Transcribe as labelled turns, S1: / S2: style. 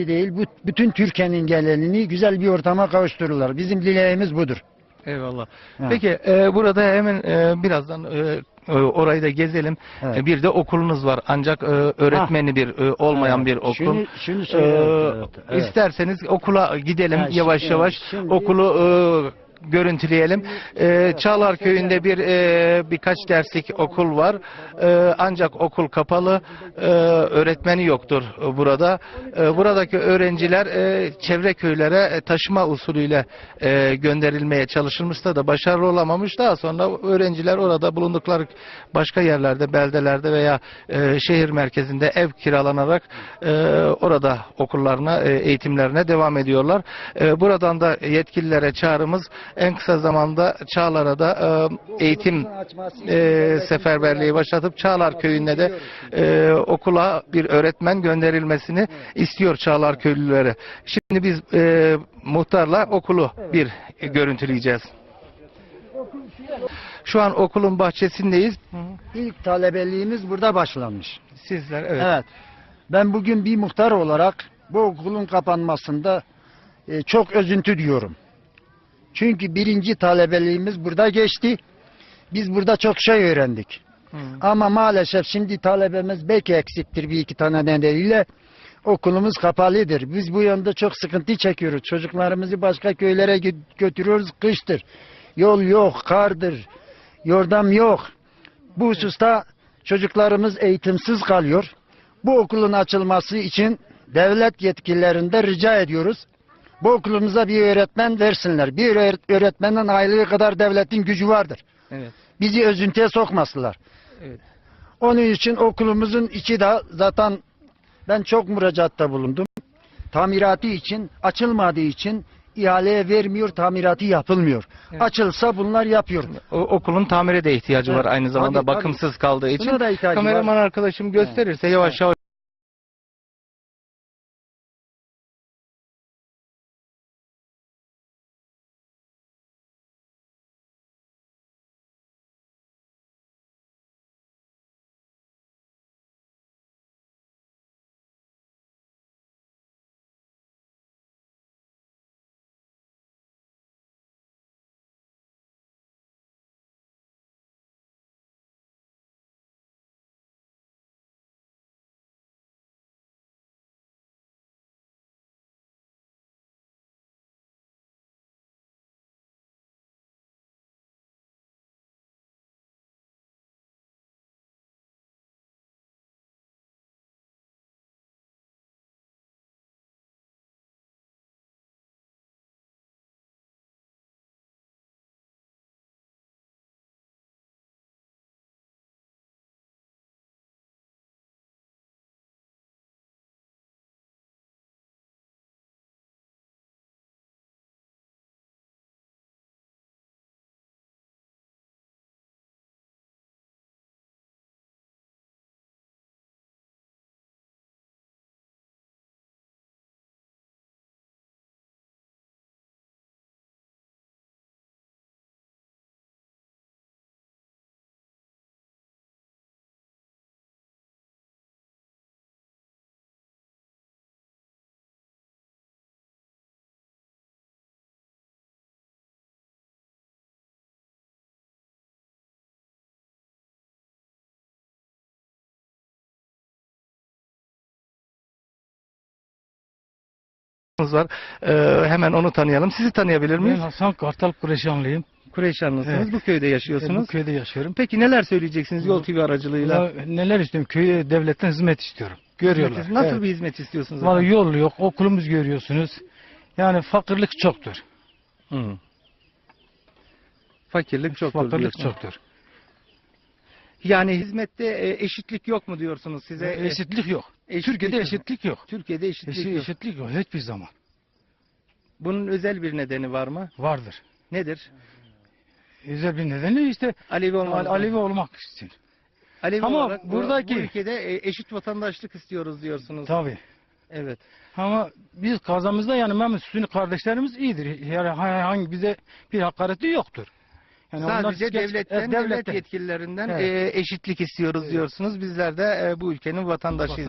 S1: değil, bu, bütün Türkiye'nin gelenini güzel bir ortama kavuştururlar. Bizim dileğimiz budur.
S2: Eyvallah.
S1: Ha.
S2: Peki e, burada hemen e, birazdan e, e, orayı da gezelim.
S1: Evet.
S2: E, bir de okulunuz var ancak e, öğretmeni bir e, olmayan
S1: Evet.
S2: bir okul.
S1: Şunu, şunu
S2: Ee.
S1: Evet, evet.
S2: İsterseniz okula gidelim
S1: Ha,
S2: yavaş
S1: şimdi-
S2: yavaş.
S1: şimdi-
S2: Okulu e, görüntüleyelim. E, Çağlar Köyü'nde bir e, birkaç derslik okul var. E, ancak okul kapalı. E, öğretmeni yoktur burada. E, buradaki öğrenciler e, çevre köylere e, taşıma usulüyle e, gönderilmeye çalışılmıştı da başarılı olamamış. Daha sonra öğrenciler orada bulundukları başka yerlerde, beldelerde veya e, şehir merkezinde ev kiralanarak e, orada okullarına, e, eğitimlerine devam ediyorlar. E, buradan da yetkililere çağrımız en kısa zamanda Çağlar'a da e, eğitim e, seferberliği başlatıp Çağlar Köyü'ne de e, okula bir öğretmen gönderilmesini istiyor Çağlar köylüleri. Şimdi biz e, muhtarla okulu bir görüntüleyeceğiz. Şu an okulun bahçesindeyiz.
S1: İlk talebeliğimiz burada başlanmış.
S2: Sizler evet.
S1: Evet. Ben bugün bir muhtar olarak bu okulun kapanmasında e, çok üzüntü diyorum. Çünkü birinci talebeliğimiz burada geçti. Biz burada çok şey öğrendik.
S2: Hı.
S1: Ama maalesef şimdi talebemiz belki eksiktir bir iki tane nedeniyle. Okulumuz kapalıdır. Biz bu yönde çok sıkıntı çekiyoruz. Çocuklarımızı başka köylere gö- götürüyoruz. Kıştır. Yol yok, kardır. Yordam yok. Bu hususta çocuklarımız eğitimsiz kalıyor. Bu okulun açılması için devlet yetkililerinde rica ediyoruz. Bu okulumuza bir öğretmen versinler. Bir öğret- öğretmenin aylığı kadar devletin gücü vardır.
S2: Evet.
S1: Bizi özüntüye sokmasınlar.
S2: Evet.
S1: Onun için okulumuzun içi de zaten ben çok müracaatta bulundum. Tamiratı için açılmadığı için ihaleye vermiyor, tamiratı yapılmıyor.
S2: Evet.
S1: Açılsa bunlar yapıyor.
S2: O, okulun tamire de ihtiyacı
S1: Evet,
S2: var aynı zamanda
S1: tabii, tabii.
S2: bakımsız kaldığı için. Kameraman
S1: var.
S2: arkadaşım gösterirse yavaş yavaş var. Ee, hemen onu tanıyalım. Sizi tanıyabilir miyiz?
S3: Ben Hasan Kartal Kureşanlıyım.
S2: Kureyşanlısınız.
S3: Evet.
S2: Bu köyde
S3: Bu
S2: yaşıyorsunuz.
S3: köyde yaşıyorum.
S2: Peki neler söyleyeceksiniz Yol TV aracılığıyla?
S3: Vallahi neler istiyorum? Köye devletten hizmet istiyorum. Görüyorlar.
S2: Hizmet- Nasıl
S3: Evet.
S2: bir hizmet istiyorsunuz? Efendim?
S3: yol yok, okulumuz görüyorsunuz. Yani fakirlik çoktur.
S2: Hı. Fakirlik çok
S3: fakirlik çoktur.
S2: Yani hizmette e, eşitlik yok mu diyorsunuz size? E,
S3: eşitlik yok.
S2: eşitlik
S3: Türkiye'de
S2: yok.
S3: eşitlik yok.
S2: Türkiye'de eşitlik
S3: Eşi-
S2: yok.
S3: eşitlik yok hiçbir zaman.
S2: Bunun özel bir nedeni var mı?
S3: Vardır.
S2: Nedir?
S3: Özel bir nedeni işte
S2: Alevi olmak.
S3: Alevi olmak için.
S2: Alevi
S3: Ama
S2: olarak bu-
S3: buradaki-
S2: bu ülkede e, eşit vatandaşlık istiyoruz diyorsunuz.
S3: Tabii.
S2: Evet.
S3: Ama biz kazamızda yani Sünni kardeşlerimiz iyidir. Yani herhangi bize bir hakareti yoktur. Yani
S2: Sadece
S3: geç-
S2: devletten, devlet yetkililerinden
S3: Evet.
S2: e, eşitlik istiyoruz diyorsunuz. Bizler de e, bu ülkenin vatandaşıyız.